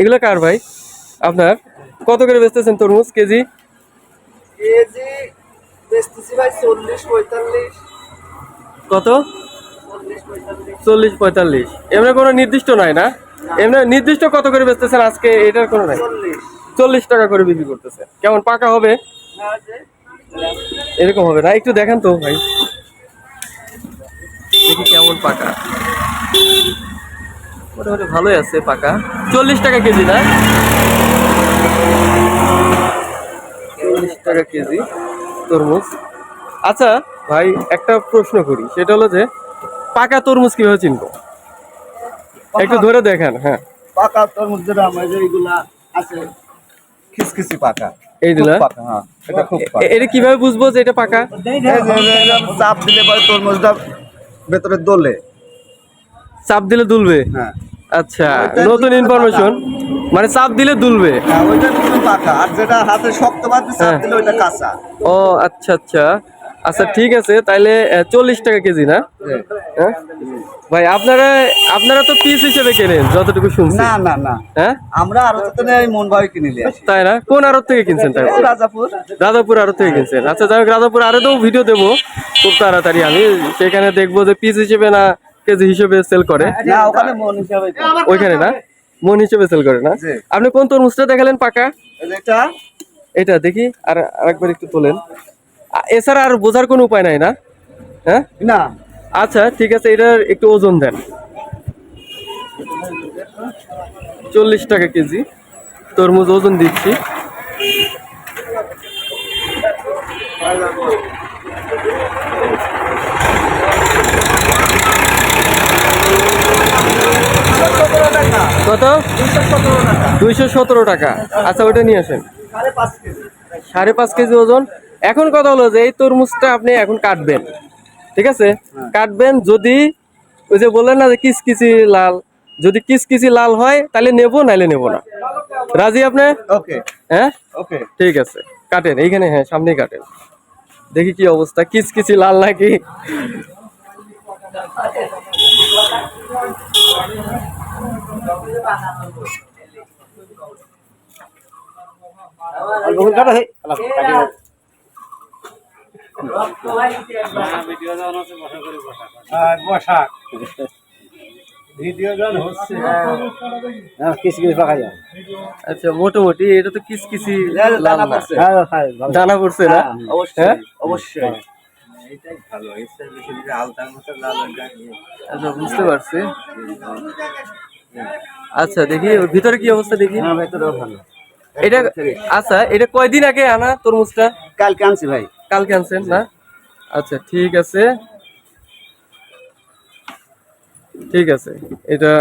এগুলো কার ভাই? আপনার? কত করে বেচতেছেন তরমুজ? কেজি? কেজি বেচতেছি ভাই চল্লিশ পঁয়তাল্লিশ। কত? চল্লিশ পঁয়তাল্লিশ। এমনি কোনো নির্দিষ্ট নাই না? এমনি নির্দিষ্ট কত করে বেচতেছেন? আজকে এটার কোনো নাই। চল্লিশ। টাকা করে বিক্রি করতেছে কেমন পাকা হবে? এরকম হবে না? একটু দেখেন তো ভাই। দেখি কেমন পাকা। মোটামুটি ভালোই আছে পাকা। চল্লিশ টাকা কেজি না? চল্লিশ টাকা কেজি তরমুজ। আচ্ছা ভাই একটা প্রশ্ন করি। সেটা হলো যে পাকা তরমুজ কীভাবে চিনবো? একটু ধরে দেখেন হ্যাঁ। পাকা তরমুজ যেটা আমার যে এইগুলা আছে খিসখিসি পাকা। হ্যাঁ এটা পাকা। এটা কীভাবে বুঝব যে এটা পাকা? চাপ দিলে পরে তরমুজটা ভেতরে দোলে। চাপ দিলে দুলবে? হ্যাঁ। আচ্ছা নতুন ইনফরমেশন মানে চাপ দিলে দুলবে? হ্যাঁ ওইটা কিন্তু পাকা। আর যেটা হাতে শক্ত চাপ হ্যাঁ। দিলে ওইটা কাঁচা। ও আচ্ছা আচ্ছা। আচ্ছা ঠিক আছে তাইলে চল্লিশ টাকা কেজি না? হ্যাঁ? ভাই আপনারা আপনারা তো পিস হিসেবে কেনেন যতটুকু শুনছি। না না না। হ্যাঁ? আমরা আরও তো এই মন ভাবে কিনে তাই না? কোন আড়ত থেকে কিনছেন তাই? রাজাপুর। রাজাপুর আড়ত থেকে কিনছেন। আচ্ছা যাই হোক রাজাপুর আড়তেও ভিডিও দেবো। খুব তাড়াতাড়ি আমি সেখানে দেখব যে পিস হিসেবে না কেজি হিসেবে সেল করে। না ওখানে মন হিসাবে। ওইখানে না? মন হিসেবে সেল করে না? আপনি কোন তরমুজটা দেখালেন পাকা? এটা? এটা দেখি আর আরেকবার একটু তোলেন। এছাড়া আর বোঝার কোনো উপায় নাই না? হ্যাঁ? না। আচ্ছা ঠিক আছে এটার একটু ওজন দেন। চল্লিশ টাকা কেজি। তরমুজ ওজন দিচ্ছি। কত? দুইশো সতেরো টাকা। আচ্ছা ওটা নিয়ে আসেন। সাড়ে পাঁচ কেজি। সাড়ে পাঁচ কেজি ওজন। এখন কথা হলো যে এই তরমুজটা আপনি এখন কাটবেন ঠিক আছে? কাটবেন যদি ওই যে বললেন না যে কিচকিচি লাল যদি কিচকিচি লাল হয় তাহলে নেব নাইলে নেব না। রাজি আপনি? ওকে। হ্যাঁ? ওকে। ঠিক আছে। কাটেন এইখানে হ্যাঁ সামনেই কাটেন। দেখি কি অবস্থা কিচকিচি লাল নাকি? বসাক। ভিডিও গান হচ্ছে কিছু কিছু পাকা যায়। আচ্ছা মোটামুটি এটা তো হ্যাঁ, দানা পড়ছে। না? হ্যাঁ? অবশ্যই আচ্ছা বুঝতে পারছি। আচ্ছা দেখি ভিতরে কি অবস্থা দেখি। হ্যাঁ এটা আচ্ছা এটা কয়দিন আগে আনা তরমুজটা? কালকে আনছি ভাই। কালকে আনছেন না? আচ্ছা ঠিক আছে। ঠিক আছে এটা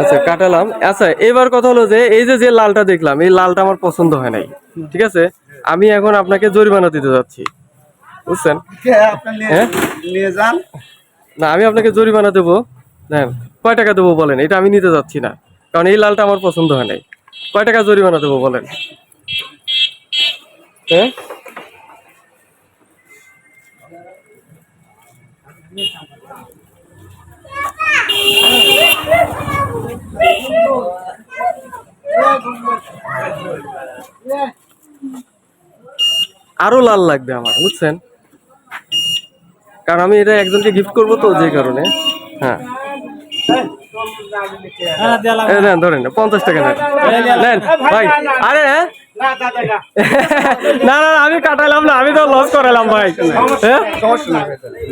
আচ্ছা কাটালাম। আচ্ছা এবার কথা হলো যে এই যে যে লালটা দেখলাম এই লালটা আমার পছন্দ হয় নাই। ঠিক আছে? আমি এখন আপনাকে জরিমানা দিতে যাচ্ছি। বুঝছেন? হ্যাঁ? না আমি আপনাকে জরিমানা দেবো। হ্যাঁ কয় টাকা দেবো বলেন? এটা আমি নিতে যাচ্ছি না। কারণ এই লালটা আমার পছন্দ হয় নাই। কয় টাকা জরিমানা দেবো বলেন? হ্যাঁ? আরও লাল লাগবে আমার, বুঝছেন? কারণ আমি এটা একজনকে গিফট করব তো যে কারণে। হ্যাঁ। নেন ধরেন পঞ্চাশ টাকা নেন নেন ভাই আরে হ্যাঁ? না না না, আমি কাটালাম না আমি তো লস করালাম ভাই হ্যাঁ?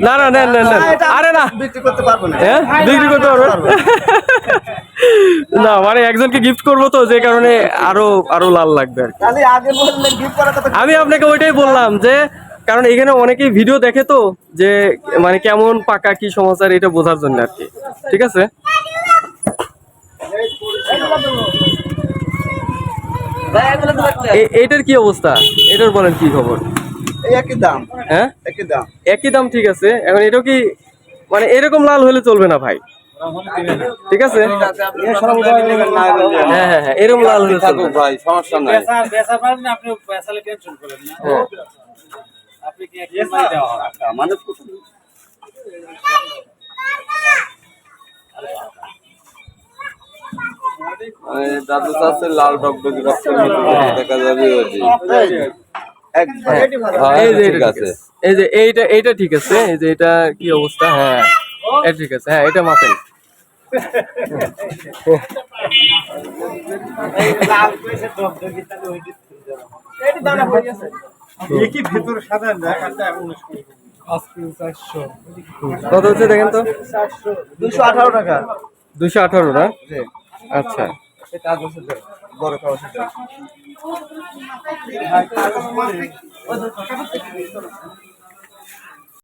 না না নেন নেন নেন আরে না বিক্রি করতে পারব না হ্যাঁ বিক্রি করতে পারবেন না মানে একজনকে গিফট করব তো যে কারণে আরও আরও লাল লাগবে আমি আপনাকে ওইটাই বললাম যে কারণ এখানে অনেকেই ভিডিও দেখে তো যে মানে কেমন পাকা কি সমাচার এটা বোঝার জন্য আর কি ঠিক আছে এ- এইটার কি অবস্থা? এটার বলেন কি খবর? এই একই দাম। হ্যাঁ? একই দাম। একই দাম ঠিক আছে। এখন এটাও কি মানে এরকম লাল হলে চলবে না ভাই? ঠিক আছে? হ্যাঁ হ্যাঁ হ্যাঁ এরকম লাল হলে চলবে ভাই সমস্যা নাই। হ্যাঁ। মানে দাদু চাচ্ছে লাল টকটকি রক্ত দেখা যাবে ওটি এই যে। ঠিক এটা এই যে এইটা এইটা ঠিক আছে। এই যে এটা কি অবস্থা? হ্যাঁ এটা ঠিক আছে। হ্যাঁ এটা মাপেন কত হচ্ছে দেখেন তো? দুশো আঠারো টাকা। দুশো আঠারো না? আচ্ছা। বড় খাওয়া সেটা